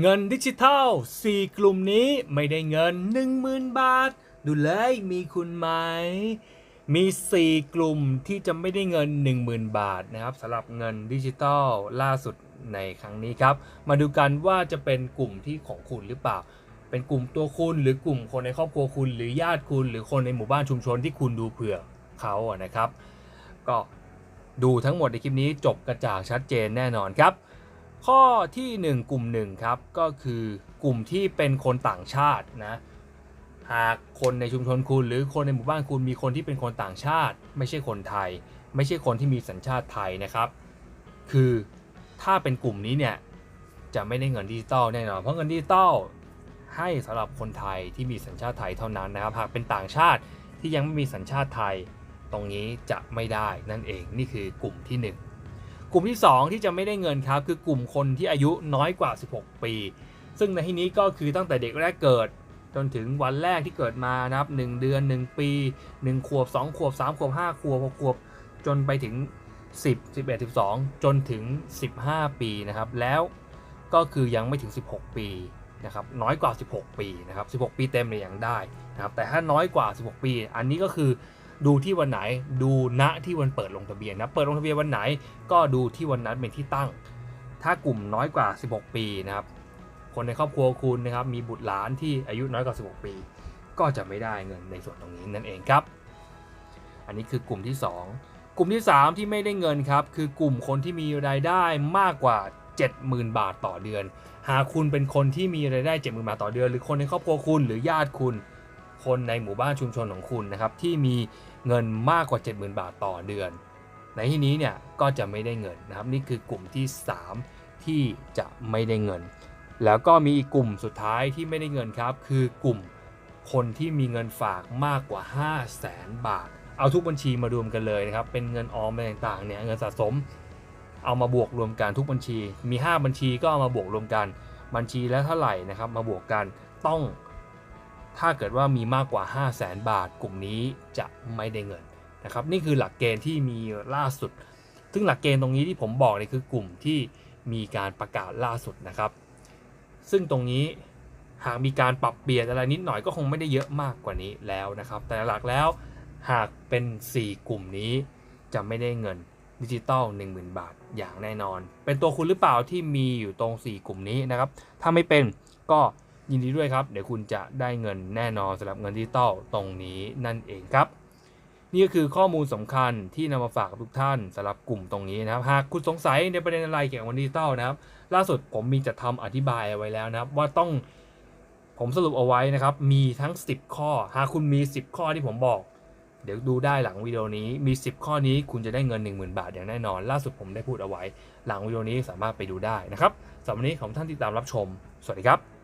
เงินดิจิทัล 4 กลุ่มนี้ไม่ได้เงิน 10,000 บาท ดูเลยมีคุณไหม มี 4 กลุ่มที่จะไม่ได้เงิน 10,000 บาทนะครับสำหรับเงินดิจิทัลล่าสุดในครั้งนี้ครับ มาดูกันว่าจะเป็นกลุ่มที่ของคุณหรือเปล่า เป็นกลุ่มตัวคุณหรือกลุ่มคนในครอบครัวคุณ หรือญาติคุณ หรือคนในหมู่บ้านชุมชนที่คุณดูเผื่อเขาอะนะครับ ก็ดูทั้งหมดในคลิปนี้จบกระจ่างชัดเจนแน่นอนครับ ข้อทีหนึ่1 กลุ่มหนึ่งครับก็คือกลุ่มที่เป็นคนต่างชาตินะหากคนในชุมชนคุณหรือคนในหมู่บ้านคุณมีคนที่เป็นคนต่างชาติ ไม่ใช่คนไทย ไม่ใช่คนที่มีสัญชาติไทยนะครับ คือถ้าเป็นกลุ่มนี้เนี่ยจะไม่ได้เงินดิจิตอลแน่นอนเพราะเงินดิจิตอลให้สำหรับคนไทยที่มีสัญชาติไทยเท่านั้นนะครับหากเป็นต่างชาติที่ยังไม่มีสัญชาติไทย ตรงนี้จะไม่ได้นั่นเองนี่คือกลุ่มที่หนึ่ง กลุ่มที่ 2 ที่จะไม่ได้เงินครับ คือกลุ่มคนที่อายุน้อยกว่า 16 ปี ซึ่งในที่นี้ก็คือตั้งแต่เด็กแรกเกิด จนถึงวันแรกที่เกิดมานะครับ 1 เดือน 1 ปี 1 ขวบ 2 ขวบ 3 ขวบ 5 ขวบ 6 ขวบ จนไปถึง 10 11 12 จนถึง 15 ปีนะครับ แล้วก็คือยังไม่ถึง 16 ปีนะครับน้อยกว่า 16 ปีนะครับ 16 ปีเต็มเนี่ยยังได้นะครับแต่ถ้าน้อยกว่า 16 ปี อันนี้ก็คือ ดูที่วันไหนดูณที่วันเปิดลงทะเบียนนะเปิดลงทะเบียนวันไหนก็ดูที่วันนั้นเป็นที่ตั้ง ถ้ากลุ่มน้อยกว่า 16 ปีนะครับคนในครอบครัวคุณนะครับมีบุตรหลานที่อายุน้อยกว่า 16 ปี ก็จะไม่ได้เงินในส่วนตรงนี้นั่นเองครับ อันนี้คือกลุ่มที่ 2 กลุ่มที่ 3 ที่ไม่ได้เงินครับคือกลุ่มคนที่มีรายได้มากกว่า 70,000 บาทต่อเดือน หากคุณเป็นคนที่มีรายได้ 70,000 บาทต่อเดือน หรือคนในครอบครัวคุณหรือญาติคุณ คนในหมู่บ้านชุมชนของคุณนะครับที่มีเงินมากกว่า 70,000 บาทต่อเดือน ในที่นี้เนี่ยก็จะไม่ได้เงินนะครับนี่คือกลุ่มที่ 3 ที่จะไม่ได้เงิน แล้วก็มีอีกกลุ่มสุดท้ายที่ไม่ได้เงินครับ คือกลุ่มคนที่มีเงินฝากมากกว่า 5 0 0แสนบาท เอาทุกบัญชีมารวมกันเลยนะครับเป็นเงินออมอะไรต่างๆเนี่ยเงินสะสมเอามาบวกรวมกันทุกบัญชี มี 5 บัญชีก็เอามาบวกรวมกัน บัญชีแล้วเท่าไหร่นะครับ มาบวกกันต้อง ถ้าเกิดว่ามีมากกว่า 5 0 0แสนบาท กลุ่มนี้จะไม่ได้เงินนะครับนี่คือหลักเกณฑ์ที่มีล่าสุด ซึ่งหลักเกณฑ์ตรงนี้ที่ผมบอกเนี่ยคือกลุ่มที่มีการประกาศล่าสุดนะครับ ซึ่งตรงนี้หากมีการปรับเปลี่ยนอะไรนิดหน่อยก็คงไม่ได้เยอะมากกว่านี้แล้วนะครับ แต่หลักแล้วหากเป็น 4 กลุ่มนี้จะไม่ได้เงินดิจิตอล10,000 บาทอย่างแน่นอน เป็นตัวคุณหรือเปล่าที่มีอยู่ตรง 4 กลุ่มนี้นะครับ ถ้าไม่เป็นก็ ยินดีด้วยครับ เดี๋ยวคุณจะได้เงินแน่นอนสำหรับเงินดิจิตอลตรงนี้นั่นเองครับ นี่ก็คือข้อมูลสำคัญที่นำมาฝากทุกท่านสำหรับกลุ่มตรงนี้นะครับ หากคุณสงสัยในประเด็นอะไรเกี่ยวกับเงินดิจิตอลนะครับ ล่าสุดผมมีจะทำอธิบายเอาไว้แล้วนะครับ ว่าต้องผมสรุปเอาไว้นะครับ มีทั้ง 10 ข้อ หากคุณมี 10 ข้อที่ผมบอก เดี๋ยวดูได้หลังวิดีโอนี้ มี 10 ข้อนี้คุณจะได้เงิน 10,000 บาทอย่างแน่นอน ล่าสุดผมได้พูดเอาไว้ หลังวิดีโอนี้สามารถไปดูได้นะครับสำหรับวันนี้ขอบคุณท่านที่ตามรับชม สวัสดีครับ